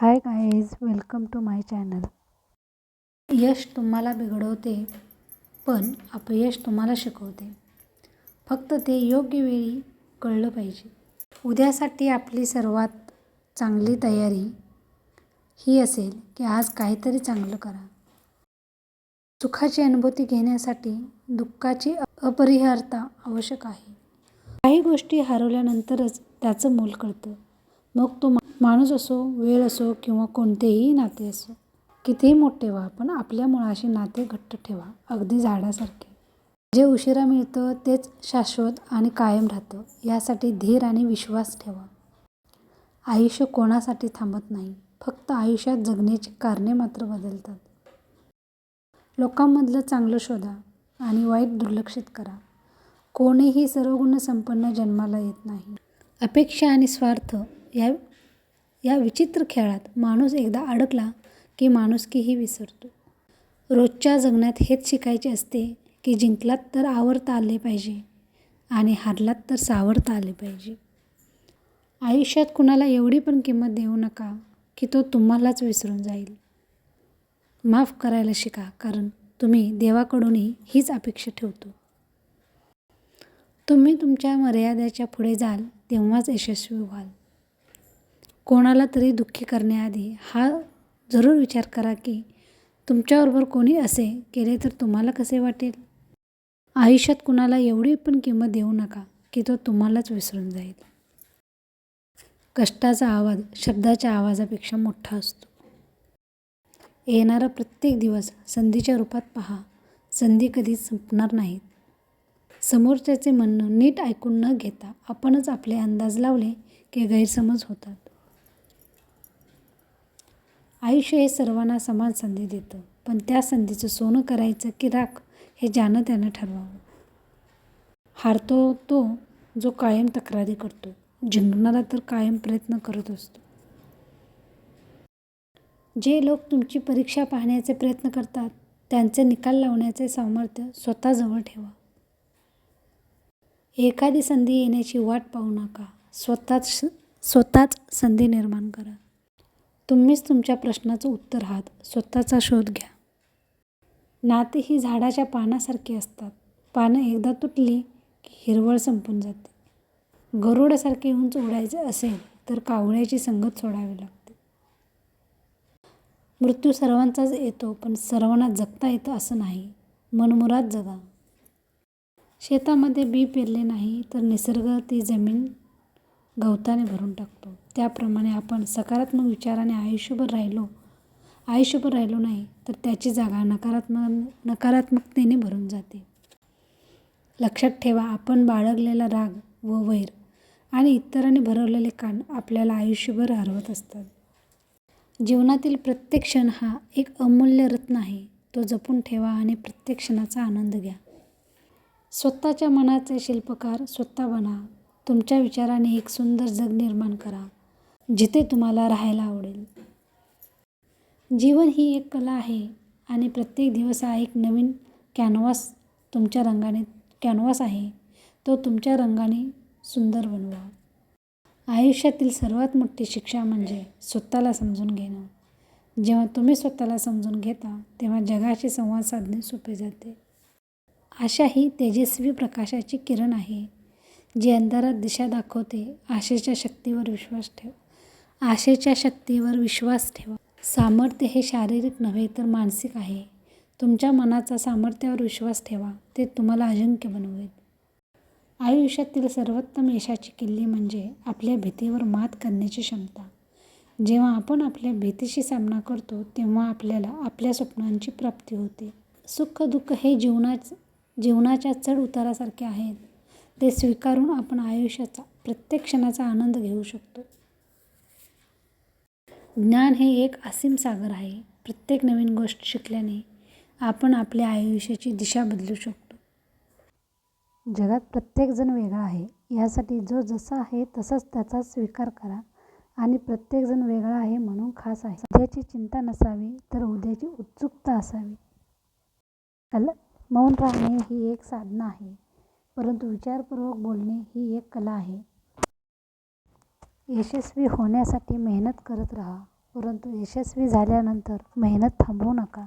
Hi guys welcome to my channel यश तुम्हाला बिघडवते पण अपयश तुम्हाला शिकवते. फक्त ते योग्य वेळी कळलं पाहिजे. उद्यासाठी आपली सर्वात चांगली तयारी ही असेल की आज काहीतरी चांगलं करा. सुखाची अनुभूती घेण्यासाठी दुःखाची अपरिहार्यता आवश्यक आहे. काही गोष्टी हरवल्यानंतरच त्याचं मोल कळतं. मग तो माणूस असो वेळ असो किंवा कोणतेही नाते असो कितीही मोठे व्हा पण आपल्या मुळाशी नाते घट्ट ठेवा अगदी झाडासारखे. जे उशिरा मिळतं तेच शाश्वत आणि कायम राहतं यासाठी धीर आणि विश्वास ठेवा. आयुष्य कोणासाठी थांबत नाही फक्त आयुष्यात जगण्याची कारणे मात्र बदलतात. लोकांमधलं चांगलं शोधा आणि वाईट दुर्लक्षित करा. कोणीही सर्वगुण संपन्न जन्माला येत नाही. अपेक्षा आणि स्वार्थ या या विचित्र खेळात माणूस एकदा अडकला की माणुसकीही विसरतो. रोजच्या जगण्यात हेच शिकायचे असते की जिंकलात तर आवरता आले पाहिजे आणि हारलात तर सावरता आले पाहिजे. आयुष्यात कुणाला एवढी पण किंमत देऊ नका की तो तुम्हालाच विसरून जाईल. माफ करायला शिका कारण तुम्ही देवाकडूनही हीच अपेक्षा ठेवतो. तुम्ही तुमच्या मर्यादेच्या पुढे जाल तेव्हाच यशस्वी व्हाल. कोणाला तरी दुःखी करण्याआधी हा जरूर विचार करा की तुमच्याबरोबर कोणी असे केले तर तुम्हाला कसे वाटेल? आयुष्यात कुणाला एवढी पण किंमत देऊ नका की तो तुम्हालाच विसरून जाईल. कष्टाचा आवाज शब्दाच्या आवाजापेक्षा मोठा असतो. येणारा प्रत्येक दिवस संधीच्या रूपात पहा. संधी कधीच संपणार नाहीत. समोरच्याचे म्हणणं नीट ऐकून न घेता आपणच आपले अंदाज लावले की गैरसमज होतात. आयुष्य हे सर्वांना समान संधी देतं. पण त्या संधीचं सोनं करायचं की राख हे ज्यानं त्यानं ठरवावं. हारतो तो जो कायम तक्रारी करतो. जिंकणारा तर कायम प्रयत्न करत असतो. जे लोक तुमची परीक्षा पाहण्याचे प्रयत्न करतात त्यांचे निकाल लावण्याचे सामर्थ्य स्वतःजवळ ठेवा. एखादी संधी येण्याची वाट पाहू नका. स्वतःच स्वतःच संधी निर्माण करा. तुम्हीच तुमच्या प्रश्नाचं उत्तर आहात. स्वतःचा शोध घ्या. नाते ही झाडाच्या पानासारखी असतात. पानं एकदा तुटली की हिरवळ संपून जाते. गरुडासारखे उंच उडायचं असेल तर कावळ्याची संगत सोडावी लागते. मृत्यू सर्वांचाच येतो पण सर्वांना जगता येतं असं नाही. मनमुराद जगा. शेतामध्ये बी पेरले नाही तर निसर्ग ती जमीन गवताने भरून टाकतो. त्याप्रमाणे आपण सकारात्मक विचाराने आयुष्यभर राहिलो आयुष्यभर राहिलो नाही तर त्याची जागा नकारात्मक नकारात्मकतेने भरून जाते. लक्षात ठेवा आपण बाळगलेला राग व वैर आणि इतरांनी भरवलेले कान आपल्याला आयुष्यभर हरवत असतात. जीवनातील प्रत्येक क्षण हा एक अमूल्य रत्न आहे. तो जपून ठेवा आणि प्रत्येक क्षणाचा आनंद घ्या. स्वतःच्या मनाचे शिल्पकार स्वतः बना. तुमच्या विचाराने एक सुंदर जग निर्माण करा. जिथे तुम्हाला राहायला आवडेल. जीवन ही एक कला आहे आणि प्रत्येक दिवस हा एक नवीन कॅनव्हास तुमच्या रंगाने कॅनव्हास आहे. तो तुमच्या रंगाने सुंदर बनवा. आयुष्यातील सर्वात मोठी शिक्षा म्हणजे स्वतःला समजून घेणं. जेव्हा तुम्ही स्वतःला समजून घेता तेव्हा जगाशी संवाद साधणे सोपे जाते. आशा ही तेजस्वी प्रकाशाची किरण आहे जी अंधारात दिशा दाखवते आशेच्या शक्तीवर विश्वास ठेवा. आशेच्या शक्तीवर विश्वास ठेवा. सामर्थ्य हे शारीरिक नव्हे तर मानसिक आहे. तुमच्या मनाचा सामर्थ्यावर विश्वास ठेवा. ते तुम्हाला अजिंक्य बनवेल. आयुष्यातील सर्वोत्तम यशाची किल्ली म्हणजे आपल्या भीतीवर मात करण्याची क्षमता. जेव्हा आपण आपल्या भीतीशी सामना करतो तेव्हा आपल्याला आपल्या स्वप्नांची प्राप्ती होते. सुख दुःख हे जीवनाच जीवनाच्या चढ उतारासारखे आहेत. ते स्वीकारून आपण आयुष्याचा प्रत्येक क्षणाचा आनंद घेऊ शकतो. ज्ञान हे एक असीम सागर आहे. प्रत्येक नवीन गोष्ट शिकल्याने आपण आपल्या आयुष्याची दिशा बदलू शकतो. जगात प्रत्येकजण वेगळा आहे. यासाठी जो जसा आहे तसाच त्याचा स्वीकार करा आणि प्रत्येकजण वेगळा आहे म्हणून खास आहे. उद्याची चिंता नसावी तर उद्याची उत्सुकता असावी. कल मौन राहणे ही एक साधना आहे. परंतु विचारपूर्वक बोलणे ही एक कला आहे. यशस्वी होण्यासाठी मेहनत करत राहा परंतु यशस्वी झाल्यानंतर मेहनत थांबवू नका.